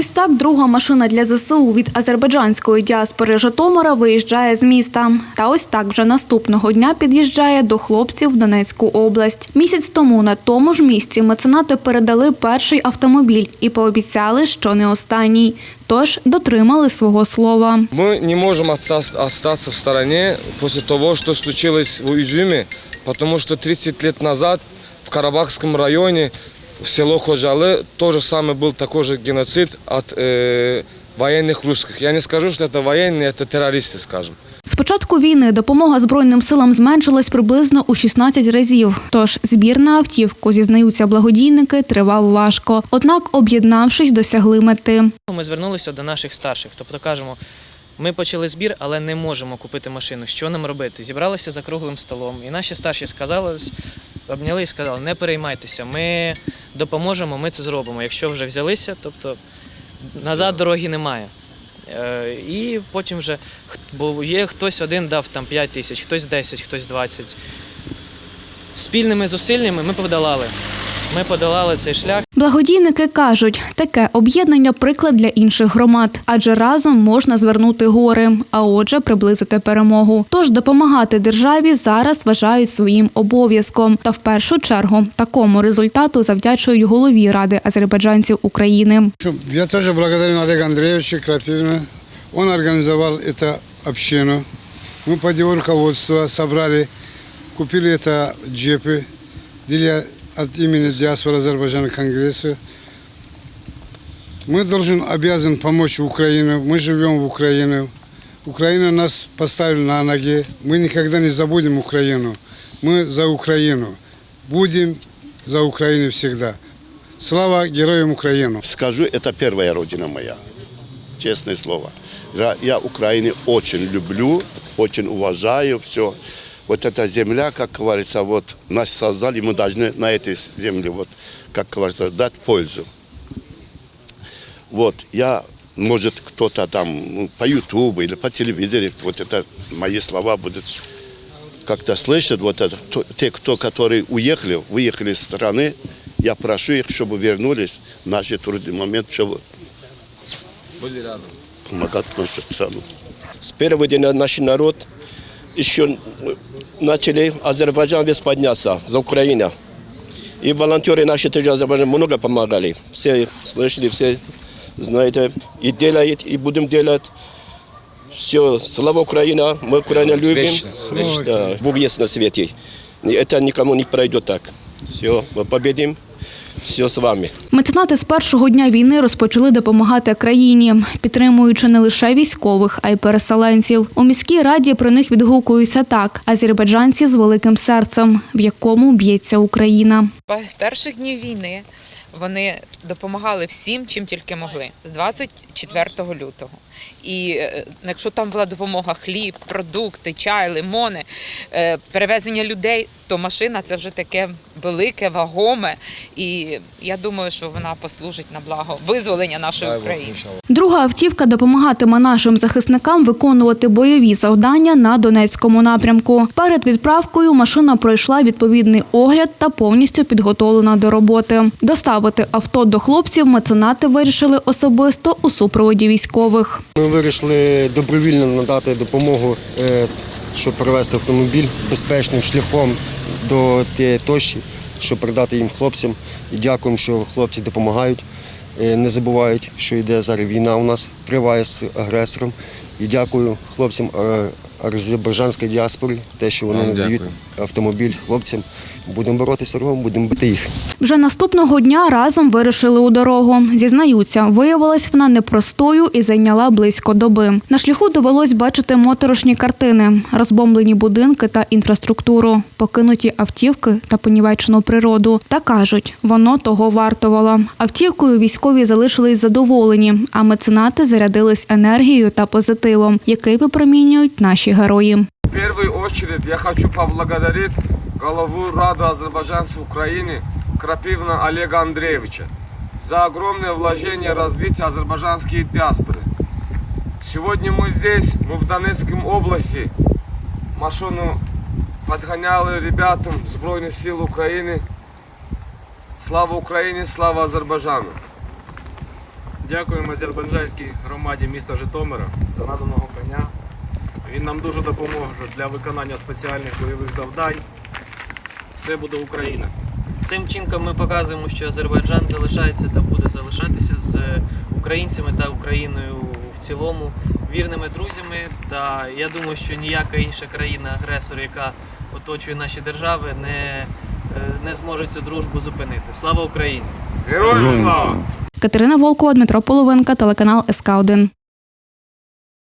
Ось так друга машина для ЗСУ від азербайджанської діаспори Житомира виїжджає з міста. Та ось так вже наступного дня під'їжджає до хлопців в Донецьку область. Місяць тому на тому ж місці меценати передали перший автомобіль і пообіцяли, що не останній. Тож дотримали свого слова. Мы не можем оста- в стороне после того, что случилось в Уизюме, потому что 30 лет назад в Карабахском районе, в село Ходжалы, тоже самый был такой же геноцид от э, военных русских. Я не скажу, что это военные, это террористы, скажем. З початку війни допомога Збройним силам зменшилась приблизно у 16 разів. Тож збір на автівку, зізнаються благодійники, тривав важко. Однак, об'єднавшись, досягли мети. Ми звернулися до наших старших, тобто кажемо, ми почали збір, але не можемо купити машину. Що нам робити? Зібралися за круглим столом, і наші старші сказали, обняли і сказали, не переймайтеся, ми допоможемо, ми це зробимо. Якщо вже взялися, тобто назад дороги немає. Е, І потім вже, бо є хтось один дав там 5 тисяч, хтось 10, хтось 20. Спільними зусиллями ми подолали. Ми подолали цей шлях. Благодійники кажуть, таке об'єднання приклад для інших громад, адже разом можна звернути гори, а отже, приблизити перемогу. Тож допомагати державі зараз вважають своїм обов'язком. Та в першу чергу такому результату завдячують голові ради азербайджанців України. Я тоже благодарен Олегу Андреевичу Крапивину. Он организовал эту общину. Мы под его руководством собрали, купили это джипы для от имени диаспоры Азербайджана Конгресса. Мы должен, обязан помочь Украине. Мы живем в Украине. Украина нас поставила на ноги. Мы никогда не забудем Украину. Мы за Украину. Будем за Украину всегда. Слава героям Украины! Скажу, это первая родина моя. Честное слово. Я Украину очень люблю, очень уважаю все. Вот эта земля, как говорится, вот нас создали, мы должны на этой земле, вот, как говорится, дать пользу. Вот, я, может, кто-то там ну, по Ютубу или по телевизоре, вот это мои слова будут как-то слышат, вот это, то- те, кто, которые уехали, выехали из страны, я прошу их, чтобы вернулись в наши трудный момент, чтобы Были рядом. помогать нашу страну. С первого дня наш народ еще начали Азербайджан весь подняться за Украину. И волонтеры наши тоже Азербайджан много помогали. Все слышали, все знаете, и делают, и будем делать. Все, слава Украина, мы Украину любим. Вечно, вечно. Да, Бог есть на свете. И это никому не пройдет так. Все, мы победим. Все с вами. Меценати з першого дня війни розпочали допомагати країні, підтримуючи не лише військових, а й переселенців. У міській раді про них відгукуються так: азербайджанці з великим серцем, в якому б'ється Україна. З перших днів війни вони допомагали всім, чим тільки могли, з 24 лютого. І е, якщо там була допомога хліб, продукти, чай, лимони, е, перевезення людей, то машина це вже таке велике, вагоме. І я думаю, що вона послужить на благо визволення нашої України. Друга автівка допомагатиме нашим захисникам виконувати бойові завдання на Донецькому напрямку. Перед відправкою машина пройшла відповідний огляд та повністю підготовлена до роботи. Доставити авто до хлопців меценати вирішили особисто у супроводі військових. Ми вирішили добровільно надати допомогу, е, щоб привезти автомобіль безпечним шляхом до тієї точки, щоб передати їм хлопцям. І дякуємо, що хлопці допомагають, е, не забувають, що йде зараз війна у нас триває з агресором. І дякую хлопцям е, азербайджанської діаспори, те, що вони надають автомобіль хлопцям. Будемо боротися разом, будемо бити їх. Вже наступного дня разом вирушили у дорогу. Зізнаються, виявилась вона непростою і зайняла близько доби. На шляху довелось бачити моторошні картини, розбомблені будинки та інфраструктуру, покинуті автівки та понівечену природу. Та кажуть, воно того вартувало. Автівкою військові залишились задоволені, а меценати зарядились енергією та позитивом, який випромінюють наші герої. В первую очередь я хочу поблагодарить главу Рады азербайджанцев Украины Крапивина Олега Андреевича за огромное вложение в развитие азербайджанской диаспоры. Сегодня мы здесь, мы в Донецкой области. Машину подгоняли ребятам Збройных сил Украины. Слава Украине, слава Азербайджану. Дякуємо азербайджанській громаді міста Житомира за наданого коня. Він нам дуже допоможе для виконання спеціальних бойових завдань. Все буде Україна. Цим вчинком ми показуємо, що Азербайджан залишається та буде залишатися з українцями та Україною в цілому вірними друзями. Та я думаю, що ніяка інша країна-агресор, яка оточує наші держави, не, е, не зможе цю дружбу зупинити. Слава Україні! Героям слава! Катерина Волкова, Дмитро Половинка, телеканал СК 1